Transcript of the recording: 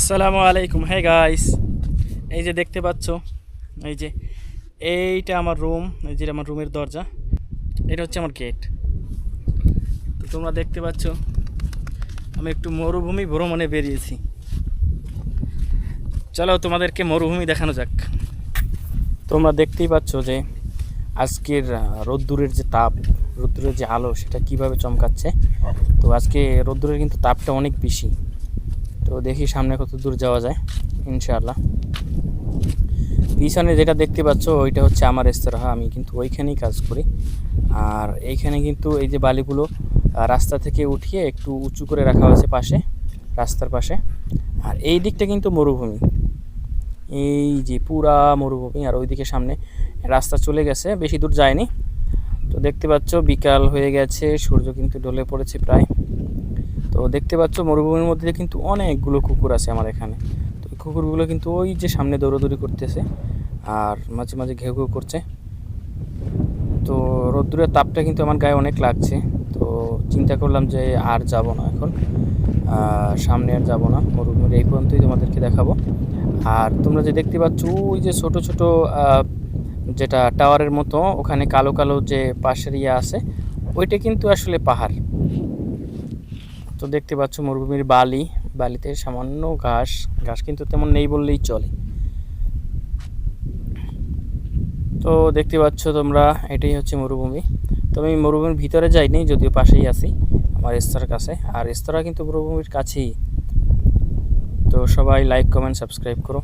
আসসালামু আলাইকুম হ্যাঁ গাইস এই যে দেখতে পাচ্ছ, এই যে, এইটা আমার রুম এই যে আমার রুমের দরজা। এটা হচ্ছে আমার গেট তো তোমরা দেখতে পাচ্ছ, আমি একটু মরুভূমি ভ্রমণে বেরিয়েছি। চলো তোমাদেরকে মরুভূমি দেখানো যাক। তোমরা দেখতেই পাচ্ছ যে, আজকের রোদ্দুরের যে তাপ, রোদ্দুরের যে আলো, সেটা কীভাবে চমকাচ্ছে। তো আজকে রোদ্দুরের কিন্তু তাপটা অনেক বেশি। তো দেখি সামনে কত দূর যাওয়া যায়, ইনশাআল্লাহ। পিছনে যেটা দেখতে পাচ্ছ, ওইটা হচ্ছে আমার রেস্তোরাঁ আমি কিন্তু ওইখানেই কাজ করি। আর এইখানে কিন্তু এই যে বালিগুলো রাস্তা থেকে উঠিয়ে একটু উঁচু করে রাখা হয়েছে পাশে, রাস্তার পাশে। আর এই দিকটা কিন্তু মরুভূমি। এই যে পুরা মরুভূমি, আর ওইদিকে সামনে রাস্তা চলে গেছে, বেশি দূর যায়নি। তো দেখতে পাচ্ছ, বিকাল হয়ে গেছে, সূর্য কিন্তু ঢলে পড়েছে প্রায়। তো দেখতে পাচ্ছ মরুভূমির মধ্যে কিন্তু অনেকগুলো কুকুর আছে আমার এখানে। তো কুকুরগুলো কিন্তু ওই যে সামনে দৌড়াদৌড়ি করতেছে আর মাঝে মাঝে ঘেউ ঘেউ করছে। তো রোদ্দুরের তাপটা কিন্তু আমার গায়ে অনেক লাগছে। তো চিন্তা করলাম যে আর যাব না এখন। সামনে আর যাব না। মরুভূমির এই পর্যন্তই তোমাদেরকে দেখাবো। আর তোমরা যে দেখতে পাচ্ছ, ওই যে ছোট ছোট যেটা টাওয়ারের মতো, ওখানে কালো কালো যে পাশের ইয়ে আছে, ওইটা কিন্তু আসলে পাহাড়। তো দেখতে পাচ্ছ মরুভূমির বালি, বালিতে সামান্য ঘাস ঘাস কিন্তু তেমন নেই বললেই চলে। তো দেখতে পাচ্ছ তোমরা, এটাই হচ্ছে মরুভূমি। তো আমি মরুভূমির ভিতরে যাইনি, যদিও পাশেই আছি আমার রেস্তোরাঁর কাছে। আর রেস্তোরাঁ কিন্তু মরুভূমির কাছেই। তো সবাই লাইক কমেন্ট সাবস্ক্রাইব করো।